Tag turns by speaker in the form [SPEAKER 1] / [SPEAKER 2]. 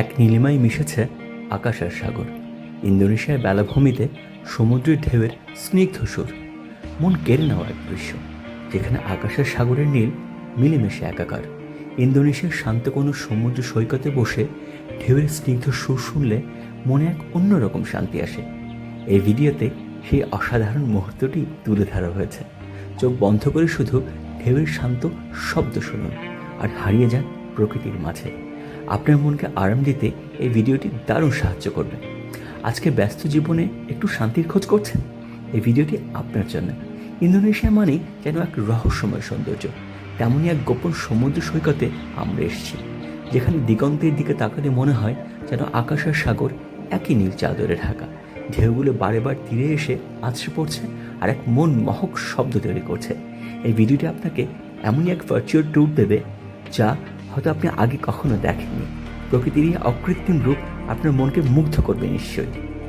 [SPEAKER 1] এক নীলিমায় মিশেছে আকাশ আর সাগর। ইন্দোনেশিয়ার বেলাভূমিতে সমুদ্রের ঢেউয়ের স্নিগ্ধ সুর। মন কেড়ে নেওয়া এক দৃশ্য, যেখানে আকাশের সাগরের নীল মিলেমিশে একাকার। ইন্দোনেশিয়ার শান্ত কোনো সমুদ্র সৈকতে বসে ঢেউয়ের স্নিগ্ধ সুর শুনলে মনে এক অন্যরকম শান্তি আসে। এই ভিডিওতে সেই অসাধারণ মুহূর্তটি তুলে ধরা হয়েছে। চোখ বন্ধ করে শুধু ঢেউয়ের শান্ত শব্দ শুনুন আর হারিয়ে যান প্রকৃতির মাঝে। আপনার মনকে আরাম দিতে এই ভিডিওটি দারুণ সাহায্য করবে। আজকে ব্যস্ত জীবনে একটু শান্তির খোঁজ করছেন? এই ভিডিওটি আপনার জন্য। ইন্দোনেশিয়া মানেই যেন এক রহস্যময় সৌন্দর্য। তেমনই এক গোপন সমুদ্র সৈকতে আমরা এসেছি, যেখানে দিগন্তের দিকে তাকালে মনে হয় যেন আকাশ আর সাগর একই নীল চাদরে ঢাকা। ঢেউগুলো বারে বার তীরে এসে আছড়ে পড়ছে আর এক মন মহক শব্দ তৈরি করছে। এই ভিডিওটি আপনাকে এমনই এক ভার্চুয়াল ট্যুর দেবে যা হয়তো আপনি আগে কখনো দেখেননি। প্রকৃতির এই অকৃত্রিম রূপ আপনার মনকে মুগ্ধ করবে নিশ্চয়ই।